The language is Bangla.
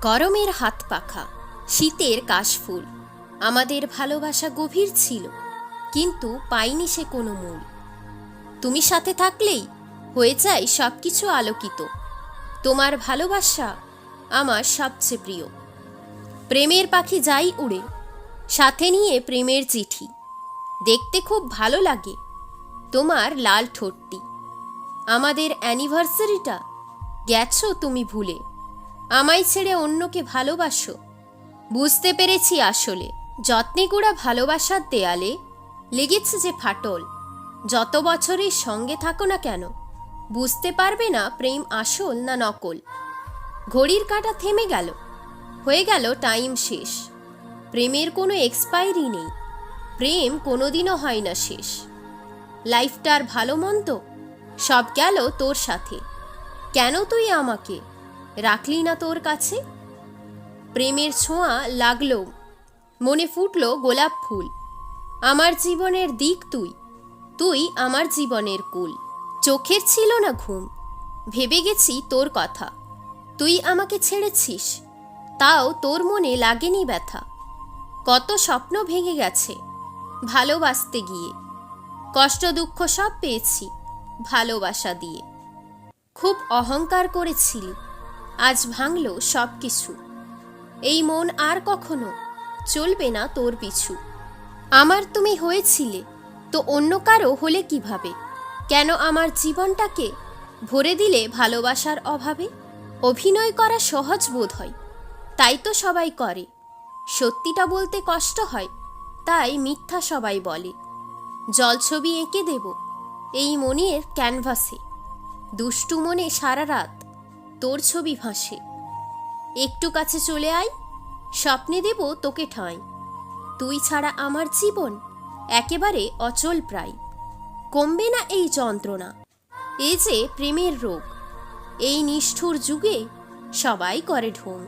গরমের হাত পাখা, শীতের কাশফুল। আমাদের ভালোবাসা গভীর ছিল, কিন্তু পাইনি সে কোনো মূল। তুমি সাথে থাকলেই হয়ে যায় সব কিছু আলোকিত। তোমার ভালোবাসা আমার সবচেয়ে প্রিয়। প্রেমের পাখি যাই উড়ে, সাথে নিয়ে প্রেমের চিঠি। দেখতে খুব ভালো লাগে তোমার লাল ঠোঁটটি। আমাদের অ্যানিভার্সারিটা গেছো তুমি ভুলে। আমায় ছেড়ে অন্যকে ভালোবাসো। বুঝতে পেরেছি আসলে, যত্নে গোড়া ভালোবাসার দেয়ালে লেগেছে যে ফাটল। যত বছরের সঙ্গে থাকো না কেন, বুঝতে পারবে না প্রেম আসল না নকল। ঘড়ির কাঁটা থেমে গেল, হয়ে গেল টাইম শেষ। প্রেমের কোনো এক্সপায়ারি নেই, প্রেম কোনোদিনও হয় না শেষ। লাইফটার ভালো মন্দ? সব গেল তোর সাথে। কেন তুই আমাকে? রাখলি না তোর কাছে? প্রেমের ছোঁয়া লাগল, মনে ফুটল গোলাপ ফুল। আমার জীবনের দিক তুই তুই আমার জীবনের কুল। চোখের ছিল না ঘুম, ভেবে গেছি তোর কথা। তুই আমাকে ছেড়েছিস, তাও তোর মনে লাগেনি ব্যথা। কত স্বপ্ন ভেঙে গেছে ভালোবাসতে গিয়ে। কষ্ট দুঃখ সব পেয়েছি ভালোবাসা দিয়ে। খুব অহংকার করেছিলি আজ ভাঙলো সব কিছু এই মন আর কখনো চলবে না তোর পিছু। আমার তুমি হয়েছিলে, তো অন্য কারও হলে কীভাবে? কেন আমার জীবনটাকে ভরে দিলে ভালোবাসার অভাবে? অভিনয় করা সহজ বোধ হয়, তাই তো সবাই করে। সত্যিটা বলতে কষ্ট হয়, তাই মিথ্যা সবাই বলে। জলছবি এঁকে দেব এই মনের ক্যানভাসে। দুষ্টু মনে সারা রাত তোর ছবি ভাসে। একটু কাছে চলে আয়, স্বপ্নে দেব তোকে ঠাঁই। তুই ছাড়া আমার জীবন একেবারে অচল প্রায়। কমবে না এই যন্ত্রণা এই যে প্রেমের রোগ, এই নিষ্ঠুর যুগে সবাই করে ঢোং